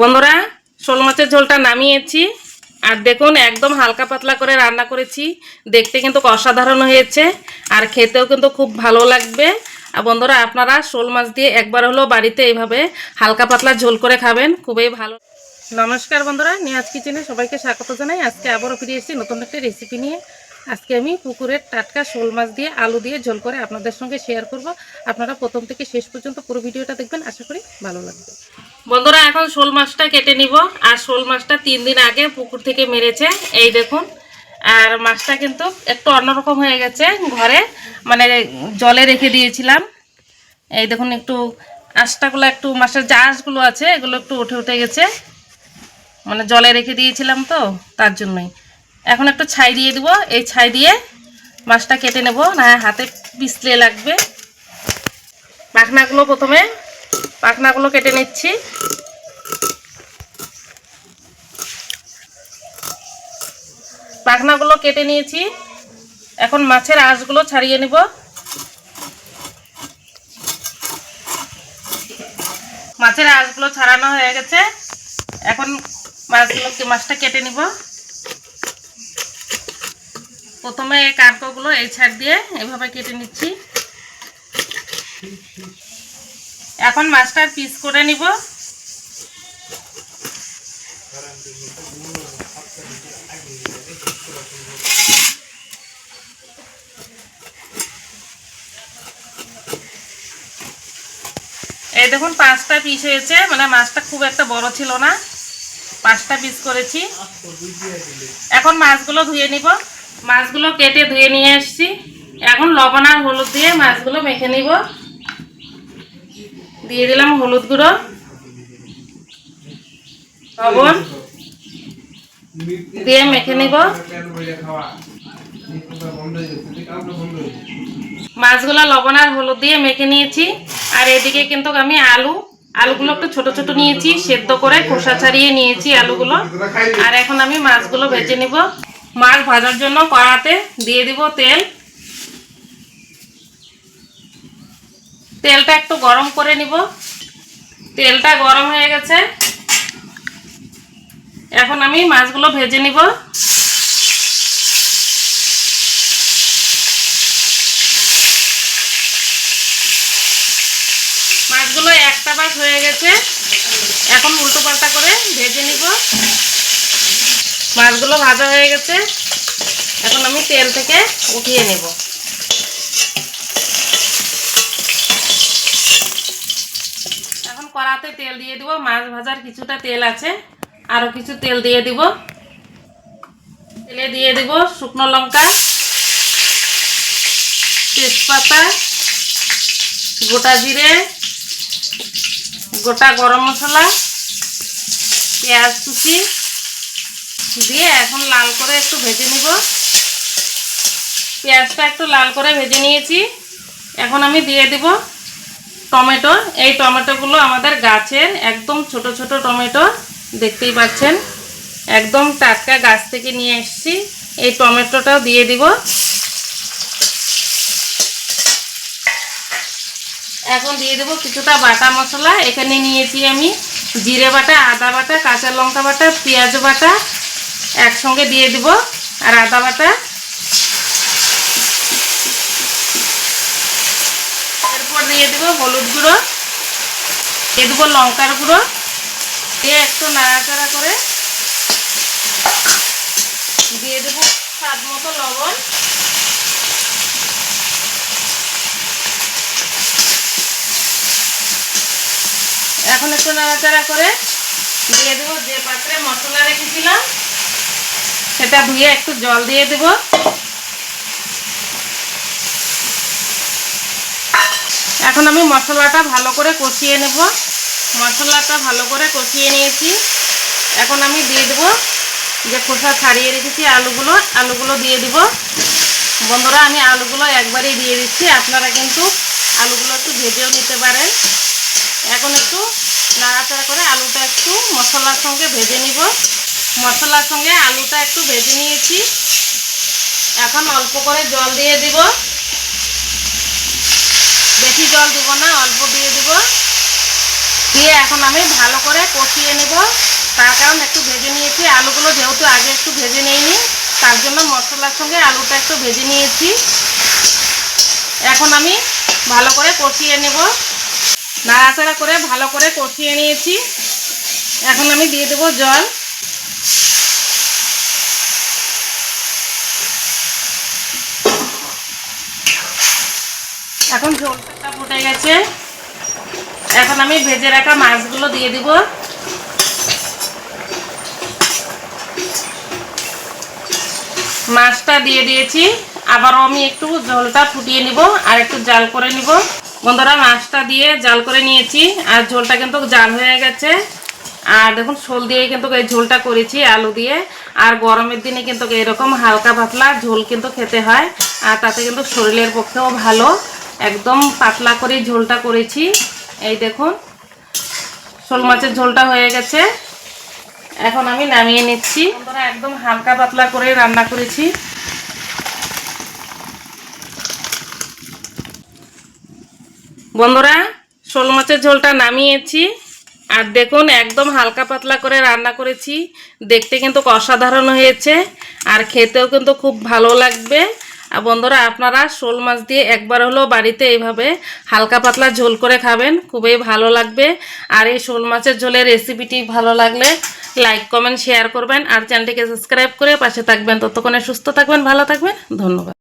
বন্ধুরা, শোল মাছের ঝোলটা নামিয়েছি। আর দেখুন, একদম হালকা পাতলা করে রান্না করেছি। দেখতে কিন্তু অসাধারণ হয়েছে। আর খেতেও কিন্তু খুব ভালো লাগবে। আর বন্ধুরা, আপনারা শোল মাছ দিয়ে একবার হলেও বাড়িতে এইভাবে হালকা পাতলা ঝোল করে খাবেন। খুবই ভালো। নমস্কার বন্ধুরা, নিয়াজ কিচেনে সবাইকে স্বাগত জানাই। আজকে আবারও ফিরে এসেছি নতুন একটা রেসিপি নিয়ে। আজকে আমি পুকুরের টাটকা শোল মাছ দিয়ে আলু দিয়ে ঝোল করে আপনাদের সঙ্গে শেয়ার করব। আপনারা প্রথম থেকে শেষ পর্যন্ত পুরো ভিডিওটা দেখবেন, আশা করি ভালো লাগবে। বন্ধুরা, এখন শোল মাছটা কেটে নিব। আর শোল মাছটা তিন দিন আগে পুকুর থেকে মেরেছে। এই দেখুন, আর মাছটা কিন্তু একটু অন্যরকম হয়ে গেছে ঘরে। মানে জলে রেখে দিয়েছিলাম। এই দেখুন, একটু আঁশটাগুলো, একটু মাছের আঁশগুলো আছে, এগুলো একটু উঠে উঠে গেছে। মানে জলে রেখে দিয়েছিলাম তো, তার জন্যই। এখন একটু ছাই দিয়ে দিব। এই ছাই দিয়ে মাছটা কেটে নেব। না, হাতে পিছলে লাগবে। পাখনাগুলো প্রথমে, পাখনাগুলো কেটে নিচ্ছি। পাখনাগুলো কেটে নিয়েছি। এখন মাছের আঁশগুলো ছাড়িয়ে নিব। মাছের আঁশগুলো ছাড়ানো হয়ে গেছে। এখন মাছগুলো মাছটা কেটে নিব। প্রথমে এই কাঁকগুলো এই ছাড় দিয়ে এভাবে কেটে নিচ্ছি। এখন মাছটার পিস করে নিব। এই দেখুন, পাঁচটা পিস হয়েছে। মানে মাছটা খুব একটা বড় ছিল না। পাঁচটা পিস করেছি। এখন মাছগুলো ধুয়ে নিব। মাছগুলো কেটে ধুয়ে নিয়ে এসেছি। এখন লবণ আর হলুদ দিয়ে মাছগুলো মেখে নিব। দিয়ে দিলাম হলুদ গুঁড়ো। লবণ দিয়ে মেখে নিব। মাছগুলো লবণ আর হলুদ দিয়ে মেখে নিয়েছি। আর এদিকে কিন্তু আমি আলু, আলুগুলো একটু ছোট ছোট নিয়েছি, সেদ্ধ করে খোসা ছাড়িয়ে নিয়েছি আলুগুলো। আর এখন আমি মাছগুলো ভেজে নিব। মাছ ভাজার জন্য কড়াতে দিয়ে দিব তেল। তেলটা একটু গরম করে নিব। তেলটা গরম হয়ে গেছে। এখন আমি মাছগুলো ভেজে নিব। মাছগুলো একটা পাশ হয়ে গেছে। এখন উল্টো পাল্টা করে ভেজে নিব। মাছগুলো ভাজা হয়ে গেছে। এখন আমি তেল থেকে উঠিয়ে নেব। এখন কড়াতে তেল দিয়ে দিব। মাছ ভাজার কিছুটা তেল আছে। আরও কিছু তেল দিয়ে দিব। তেলে দিয়ে দিব শুকনো লঙ্কা, তেজপাতা, গোটা জিরে, গোটা গরম মশলা, পেঁয়াজ কুচি দিয়ে এখন লাল করে একটু ভেজে নিব। পেঁয়াজটা একটু লাল করে ভেজে নিয়েছি। এখন আমি দিয়ে দিব টমেটো। এই টমেটোগুলো আমাদের গাছের একদম ছোট ছোট টমেটো, দেখতেই পাচ্ছেন। একদম টাটকা গাছ থেকে নিয়ে এসেছি। এই টমেটোটাও দিয়ে দিব। এখন দিয়ে দেবো কিছুটা বাটা মশলা। এখানে নিয়েছি আমি জিরে বাটা, আদা বাটা, কাঁচা লঙ্কা বাটা, পেঁয়াজ বাটা একসঙ্গে দিয়ে দিব। আর আদা বাটা। এরপর দিয়ে দেবো হলুদ গুঁড়ো। দিয়ে দেবো লঙ্কার গুঁড়ো। দিয়ে একটু নাড়াচাড়া করে দিয়ে দেবো স্বাদ মতো লবণ। এখন একটু নাড়াচাড়া করে দিয়ে দেবো যে পাত্রে মশলা রেখেছিলাম। সেটা ধুয়ে একটু জল দিয়ে দেব। এখন আমি মশলাটা ভালো করে কষিয়ে নেব। মশলাটা ভালো করে কষিয়ে নিয়েছি। এখন আমি দিয়ে দেব যে খোসা ছাড়িয়ে রেখেছি আলুগুলো আলুগুলো দিয়ে দিব। বন্ধুরা, আমি আলুগুলো একবারেই দিয়ে দিচ্ছি। আপনারা কিন্তু আলুগুলো একটু ভেজেও নিতে পারেন। এখন একটু নাড়াচাড়া করে আলুটা একটু মশলার সঙ্গে ভেজে নিব। মশলার সঙ্গে আলুটা একটু ভেজে নিয়েছি। এখন অল্প করে জল দিয়ে দিব। বেশি জল দিব না, অল্প দিয়ে দিব। দিয়ে এখন আমি ভালো করে কষিয়ে নেব। তার কারণ একটু ভেজে নিয়েছি। আলুগুলো যেহেতু আগে একটু ভেজে নিইনি, তার জন্য মশলার সঙ্গে আলুটা একটু ভেজে নিয়েছি। এখন আমি ভালো করে কষিয়ে নেব। নাড়াচাড়া করে ভালো করে কষিয়ে নিয়েছি। এখন আমি দিয়ে দেবো জল। এখন ঝোলটা ফুটে গেছে। এখন আমি ভেজে রাখা মাছগুলো দিয়ে দিব। মাছটা দিয়ে দিয়েছি। আবারও আমি একটু ঝোলটা ফুটিয়ে নিব আর একটু জাল করে নিব। বন্ধুরা, মাছটা দিয়ে জাল করে নিয়েছি আর ঝোলটা কিন্তু জাল হয়ে গেছে। আর দেখুন, শোল দিয়ে কিন্তু এই ঝোলটা করেছি আলু দিয়ে। আর গরমের দিনে কিন্তু এরকম হালকা পাতলা ঝোল কিন্তু খেতে হয়। আর তাতে কিন্তু শরীরের পক্ষেও ভালো। একদম পাতলা করে ঝোলটা করেছি। এই দেখুন, শোল মাছের ঝোলটা হয়ে গেছে। এখন আমি নামিয়ে নিচ্ছি। বন্ধুরা, একদম হালকা পাতলা করে রান্না করেছি। বন্ধুরা, শোল মাছের ঝোলটা নামিয়েছি। আর দেখুন, একদম হালকা পাতলা করে রান্না করেছি। দেখতে কিন্তু অসাধারণ হয়েছে। আর খেতেও কিন্তু খুব ভালো লাগবে। আর বন্ধুরা, আপনারা শোল মাছ দিয়ে একবার হলেও বাড়িতে এইভাবে হালকা পাতলা ঝোল করে খাবেন, খুবই ভালো লাগবে। আর এই শোল মাছের ঝোলের রেসিপিটি ভালো লাগলে লাইক কমেন্ট শেয়ার করবেন। আর চ্যানেলটিকে সাবস্ক্রাইব করে পাশে থাকবেন। ততক্ষণে সুস্থ থাকবেন, ভালো থাকবেন। ধন্যবাদ।